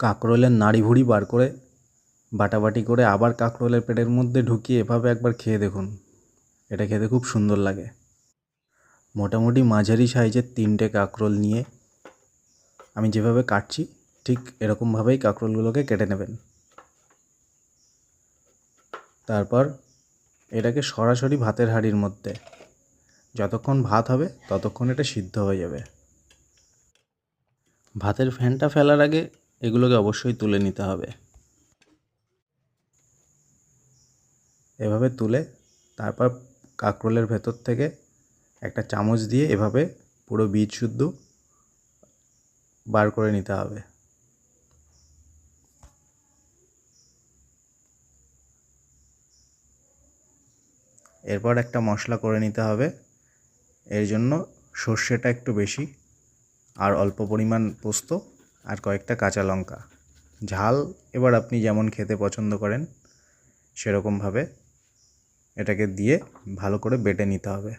কাঁকরোলের নাড়ি ভুড়ি বার করে বাটাবাটি করে আবার কাঁকরোলের পেটের মধ্যে ঢুকিয়ে এভাবে একবার খেয়ে দেখুন। এটা খেতে খুব সুন্দর লাগে। মোটামুটি মাঝারি সাইজের তিনটে কাঁকরোল নিয়ে আমি যেভাবে কাটছি, ঠিক এরকমভাবেই কাঁকরোলগুলোকে কেটে নেবেন। তারপর এটাকে সরাসরি ভাতের হাঁড়ির মধ্যে। যতক্ষণ ভাত হবে, ততক্ষণ এটা সিদ্ধ হয়ে যাবে। ভাতের ফ্যানটা ফেলার আগে এগুলোকে অবশ্যই তুলে নিতে হবে। এভাবে তুলে তারপর কাঁকরোলের ভেতর থেকে একটা চামচ দিয়ে এভাবে পুরো বীজ শুদ্ধ বার করে নিতে হবে। এরপর একটা মশলা করে নিতে হবে। এর জন্য সর্ষেটা একটু বেশি আর অল্প পরিমাণ পোস্ত আর কয়েকটা কাঁচা লঙ্কা। ঝাল এবার আপনি যেমন খেতে পছন্দ করেন, সেরকমভাবে এটাকে দিয়ে ভালো করে বেটে নিতে হবে।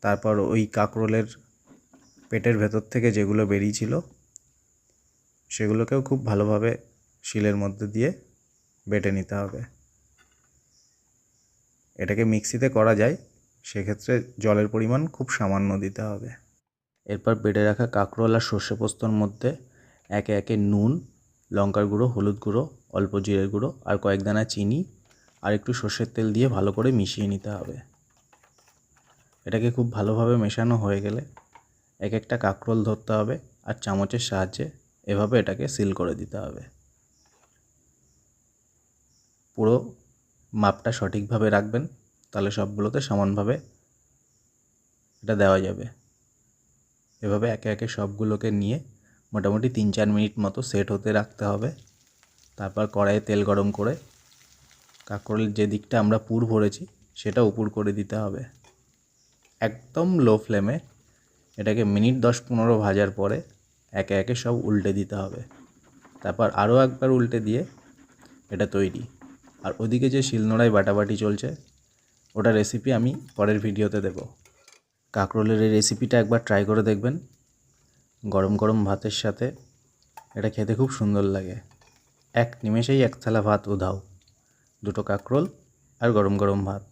তারপর ওই কাঁকরোলের পেটের ভেতর থেকে যেগুলো বেরিয়েছিল, সেগুলোকেও খুব ভালোভাবে শিলের মধ্যে দিয়ে বেটে নিতে হবে। এটাকে মিক্সিতে করা যায়, সেক্ষেত্রে জলের পরিমাণ খুব সামান্য দিতে হবে। এরপর বেটে রাখা কাঁকরোল আর সর্ষে পোস্তর মধ্যে একে একে নুন, লঙ্কার গুঁড়ো, হলুদ গুঁড়ো, অল্প জিরের গুঁড়ো আর কয়েক দানা চিনি আর একটু সর্ষের তেল দিয়ে ভালো করে মিশিয়ে নিতে হবে। এটাকে খুব ভালোভাবে মেশানো হয়ে গেলে এক একটা কাঁকরোল ধরতে হবে আর চামচের সাহায্যে এভাবে এটাকে সিল করে দিতে হবে। পুরো মাপটা সঠিকভাবে রাখবেন, তাহলে সবগুলোতে সমানভাবে এটা দেওয়া যাবে। এভাবে একে একে সবগুলোকে নিয়ে মোটামুটি তিন চার মিনিট মতো সেট হতে রাখতে হবে। তারপর কড়াইয়ে তেল গরম করে কাঁকরোলের যে দিকটা আমরা পুর ভরেছি, সেটা উপর করে দিতে হবে। একদম লো ফ্লেমে এটাকে মিনিট দশ পনেরো ভাজার পরে একে একে সব উল্টে দিতে হবে। তারপর আরও একবার উল্টে দিয়ে এটা তৈরি। আর ওদিকে যে শিলনোড়ায় বাটাবাটি চলছে, ওটা রেসিপি আমি পরের ভিডিওতে দেব। কাঁকরোলের এই রেসিপিটা একবার ট্রাই করে দেখবেন। গরম গরম ভাতের সাথে। এটা খেতে খুব সুন্দর লাগে। এক নিমেষেই এক থালা ভাত উধাও। দুটো কাঁকরোল আর গরম গরম ভাত।